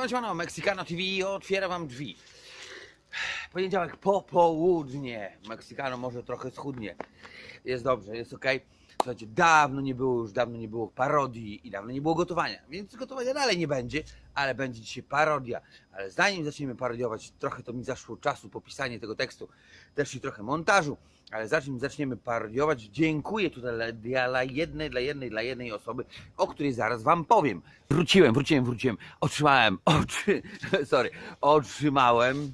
Siema, siema, Mexicano TV, otwiera wam drzwi. Poniedziałek popołudnie. Mexicano może trochę schudnie. Jest dobrze, jest ok. Słuchajcie, dawno nie było, już dawno nie było parodii i dawno nie było gotowania, więc gotowania dalej nie będzie, ale będzie dzisiaj parodia. Ale zanim zaczniemy parodiować, trochę to mi zaszło czasu po pisanie tego tekstu, też i trochę montażu, ale zanim zaczniemy parodiować, dziękuję tutaj dla, jednej, dla jednej, dla jednej osoby, o której zaraz wam powiem. Wróciłem, wróciłem, wróciłem, otrzymałem, oczy, sorry, otrzymałem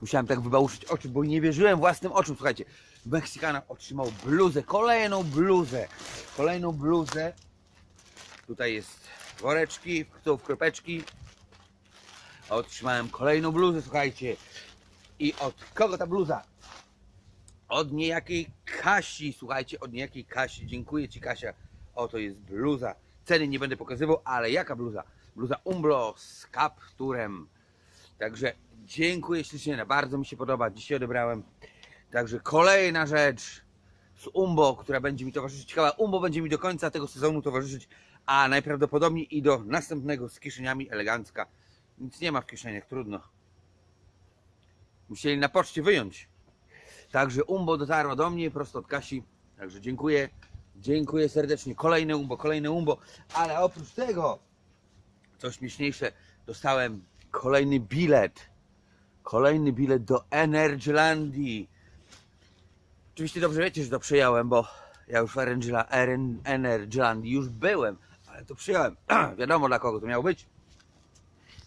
Musiałem tak wybałuszyć oczy, bo nie wierzyłem własnym oczom. Słuchajcie, Meksykana otrzymał bluzę, kolejną bluzę, kolejną bluzę. Tutaj jest woreczki, tu w kropeczki. Otrzymałem kolejną bluzę, słuchajcie. I od kogo ta bluza? Od niejakiej Kasi, słuchajcie, od niejakiej Kasi. Dziękuję Ci Kasia. Oto jest bluza. Ceny nie będę pokazywał, ale jaka bluza? Bluza Umbro z kapturem. Także dziękuję ślicznie, bardzo mi się podoba. Dzisiaj odebrałem. Także kolejna rzecz z Umbo, która będzie mi towarzyszyć. Ciekawa, Umbo będzie mi do końca tego sezonu towarzyszyć, a najprawdopodobniej i do następnego z kieszeniami elegancka. Nic nie ma w kieszeniach, trudno. Musieli na poczcie wyjąć. Także Umbo dotarło do mnie prosto od Kasi. Także dziękuję. Dziękuję serdecznie. Kolejne Umbo, kolejne Umbo. Ale oprócz tego, co śmieszniejsze, dostałem kolejny bilet. Kolejny bilet do Energylandii. Oczywiście dobrze wiecie, że to przyjąłem, bo ja już w Energylandii już byłem, ale to przyjąłem. Wiadomo dla kogo to miało być.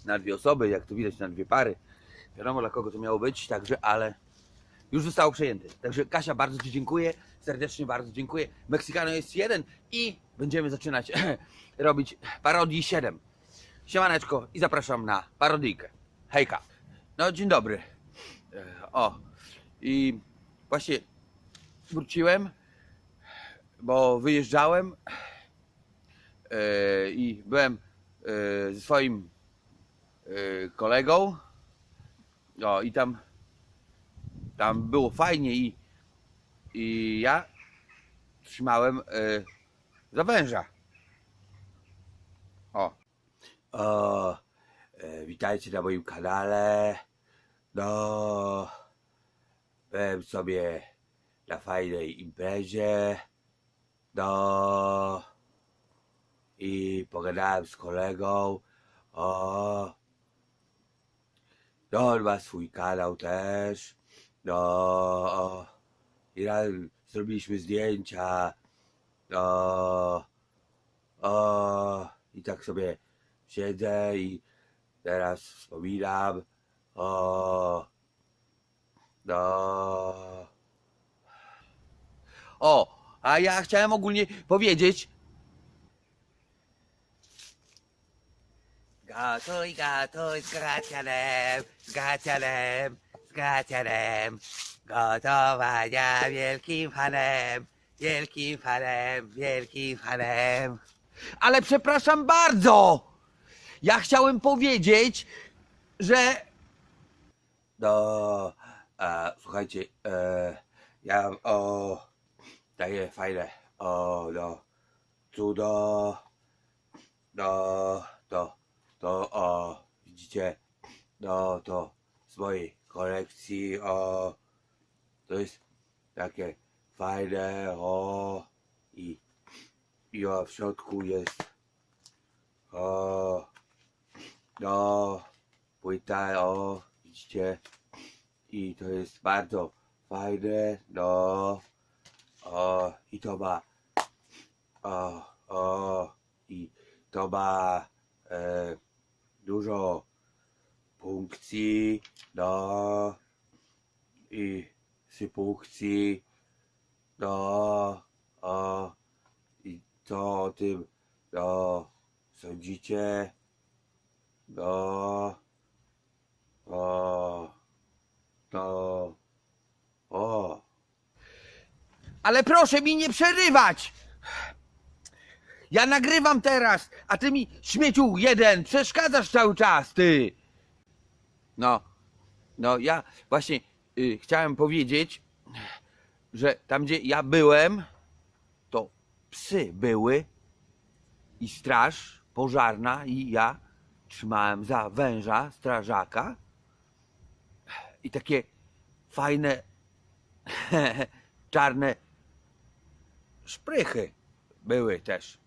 Na dwie osoby, jak tu widać, na dwie pary. Wiadomo dla kogo to miało być, także, ale już zostało przejęte. Także Kasia, bardzo Ci dziękuję. Serdecznie bardzo dziękuję. Meksykano jest jeden i będziemy zaczynać robić parodii 7. Siemaneczko i zapraszam na parodyjkę. Hejka. No dzień dobry. E, O i właśnie wróciłem, bo wyjeżdżałem e, i byłem e, ze swoim kolegą. O i tam tam było fajnie i, i ja trzymałem e, za węża. O. O, e, witajcie na moim kanale. No, byłem sobie na fajnej imprezie. No, i pogadałem z kolegą. O, no, on ma swój kanał też. No, i razem zrobiliśmy zdjęcia. No, o, i tak sobie siedzę i teraz wspominam. O, no. O, a ja chciałem ogólnie powiedzieć. Gotuj, gotuj z Gracjanem, z Gracjanem, z Gracjanem. Gotowania wielkim fanem, wielkim fanem, wielkim fanem. Ale przepraszam bardzo! Ja chciałem powiedzieć, że. No, e, słuchajcie, e, ja o takie fajne, o no, cudo, no, to, to, o, widzicie, no, to z mojej kolekcji, o, to jest takie fajne, o, i, i o, w środku jest, o, no, płyta, o, widzicie, i to jest bardzo fajne, no, o, i to ma, o, o, i to ma e, dużo punkcji, no, i sypunkcji, no, o, i co o tym, no, sądzicie? No. O. No. O. Ale proszę mi nie przerywać! Ja nagrywam teraz, a ty mi, śmieciu jeden, przeszkadzasz cały czas, ty! No, no ja właśnie y, chciałem powiedzieć, że tam gdzie ja byłem, to psy były i straż pożarna i ja trzymałem za węża, strażaka i takie fajne, czarne szprychy były też.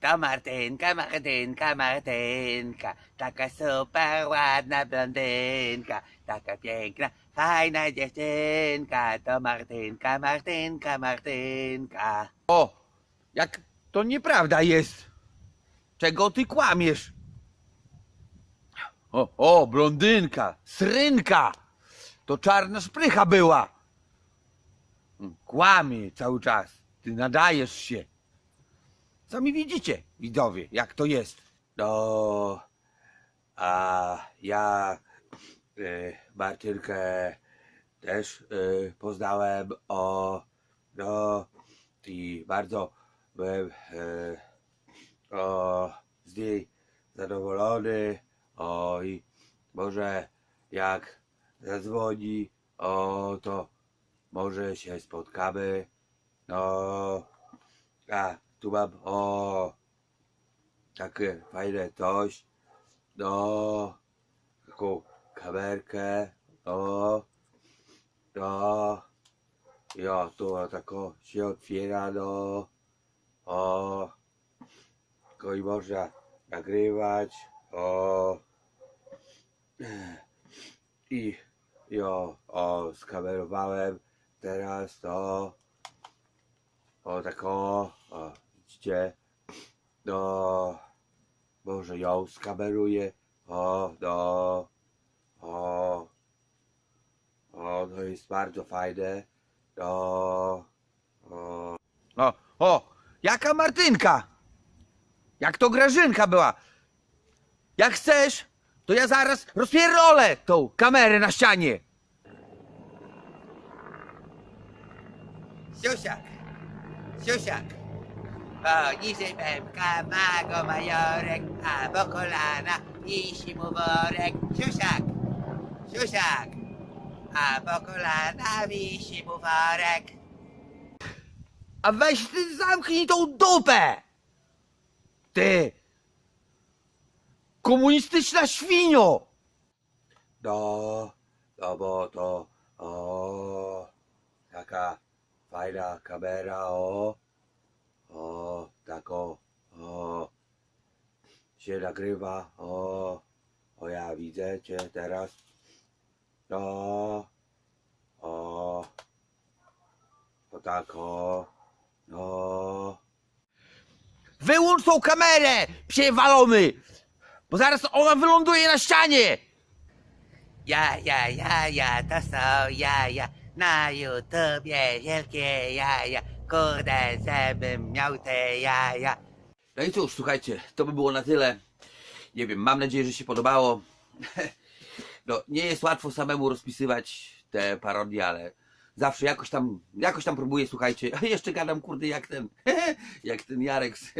To Martynka, Martynka, Martynka, taka super ładna blondynka, taka piękna, fajna dziewczynka, to Martynka, Martynka, Martynka. O, jak to nieprawda jest. Czego ty kłamiesz? O, o, blondynka, srynka. To czarna szprycha była. Kłamie cały czas. Ty nadajesz się. Sami widzicie, widzowie, jak to jest. No, a ja y, Martynkę też y, poznałem o, no, i bardzo byłem e, o, z niej zadowolony. O, i może jak zadzwoni, o, to może się spotkamy. No, a tu mam, o, takie fajne coś. No, taką kamerkę, no, no. Ja, to tako się otwiera, no. O. Tylko i można nagrywać. O. I jo, o, skamerowałem teraz to. O, tak o, o, widzicie. No. Może ją skameruję. O, no. O. O, to jest bardzo fajne. O, o. O, o, jaka Martynka? Jak to Grażynka była? Jak chcesz, to ja zaraz rozpierdolę tą kamerę na ścianie. Siusiak, siusiak. Poniżej pępka ma go majorek, a po kolana wisi mu worek. Siusiak, siusiak, a po kolana wisi mu worek. A weź ty zamknij tą dupę! Ty! Komunistyczna świnio! No, no bo to, o, taka fajna kamera, o, o, tak o, o, się nagrywa, o, o ja widzę cię teraz, no, o, o tak o, no. Wyłącz tą kamerę, psie walony! Bo zaraz ona wyląduje na ścianie! Ja, ja, ja, ja, to są jaja. Na YouTubie wielkie jaja. Kurde, żebym miał te jaja. No i cóż, słuchajcie, to by było na tyle. Nie wiem, mam nadzieję, że się podobało. No, nie jest łatwo samemu rozpisywać te parodie, ale zawsze jakoś tam, jakoś tam próbuję, słuchajcie. Jeszcze gadam, kurde, jak ten, jak ten Jarek z,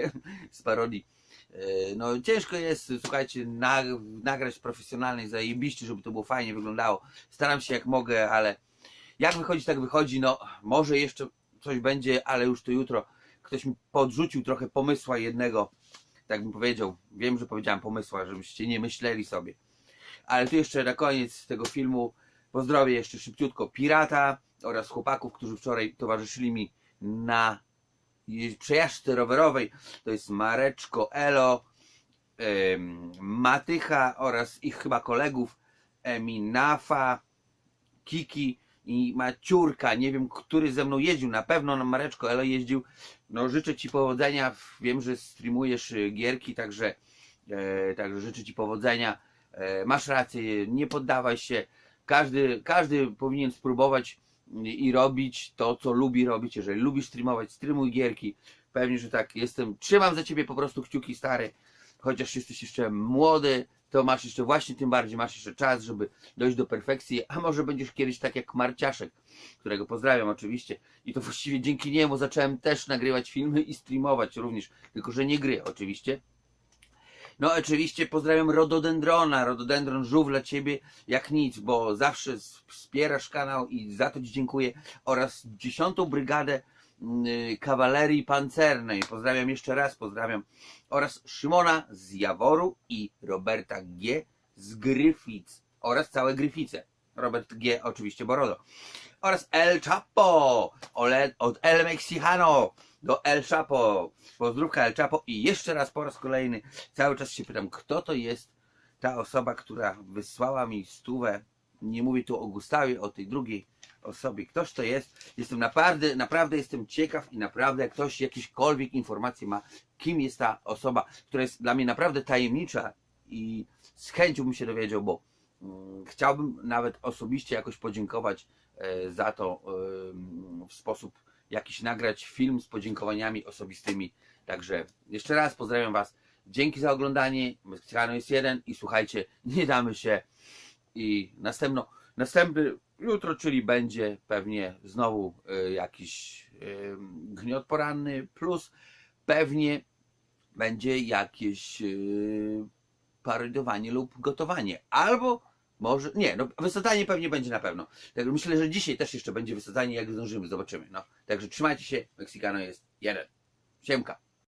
z parodii. E, No, ciężko jest, słuchajcie, na, nagrać profesjonalnie, zajebiście, żeby to było fajnie wyglądało. Staram się jak mogę, ale jak wychodzi, tak wychodzi. No, może jeszcze coś będzie, ale już to jutro. Ktoś mi podrzucił trochę pomysła jednego, tak bym powiedział. Wiem, że powiedziałem pomysła, żebyście nie myśleli sobie. Ale tu jeszcze na koniec tego filmu pozdrowię jeszcze szybciutko Pirata oraz chłopaków, którzy wczoraj towarzyszyli mi na przejażdżce rowerowej. To jest Mareczko, Elo, Matycha oraz ich chyba kolegów Eminafa, Kiki i Maciurka. Nie wiem, który ze mną jeździł. Na pewno na Mareczko Elo jeździł. No życzę Ci powodzenia. Wiem, że streamujesz y, gierki, także, e, także życzę Ci powodzenia. E, masz rację, nie poddawaj się. Każdy, każdy powinien spróbować i i robić to, co lubi robić. Jeżeli lubisz streamować, streamuj gierki. Pewnie, że tak jestem. Trzymam za ciebie po prostu kciuki stary. Chociaż jesteś jeszcze młody, to masz jeszcze właśnie tym bardziej, masz jeszcze czas, żeby dojść do perfekcji. A może będziesz kiedyś tak jak Marciaszek, którego pozdrawiam oczywiście. I to właściwie dzięki niemu zacząłem też nagrywać filmy i streamować również. Tylko, że nie gry oczywiście. No oczywiście pozdrawiam Rododendrona, Rododendron żółw dla Ciebie jak nic, bo zawsze wspierasz kanał i za to Ci dziękuję oraz dziesiątą brygadę kawalerii pancernej. Pozdrawiam jeszcze raz, pozdrawiam. Oraz Szymona z Jaworu i Roberta G. z Gryfic. Oraz całe Gryfice. Robert G. oczywiście Borodo. Oraz El Chapo od El Mexicano do El Chapo. Pozdrówka El Chapo i jeszcze raz po raz kolejny cały czas się pytam, kto to jest ta osoba, która wysłała mi stówę. Nie mówię tu o Gustawie, o tej drugiej osobie. Ktoś to jest. Jestem naprawdę, naprawdę jestem ciekaw i naprawdę jak ktoś jakiekolwiek informacje ma, kim jest ta osoba, która jest dla mnie naprawdę tajemnicza i z chęcią bym się dowiedział, bo mm, chciałbym nawet osobiście jakoś podziękować e, za to w sposób jakiś nagrać film z podziękowaniami osobistymi. Także jeszcze raz pozdrawiam Was. Dzięki za oglądanie. Meksikano jest jeden i słuchajcie, nie damy się. I następno, następny jutro, czyli będzie pewnie znowu y, jakiś y, gniot poranny, plus pewnie będzie jakieś y, parydowanie lub gotowanie. Albo może, nie, no wysadzanie pewnie będzie na pewno. Także myślę, że dzisiaj też jeszcze będzie wysadzanie, jak zdążymy, zobaczymy. No. Także trzymajcie się, Meksykano jest jeden. Siemka.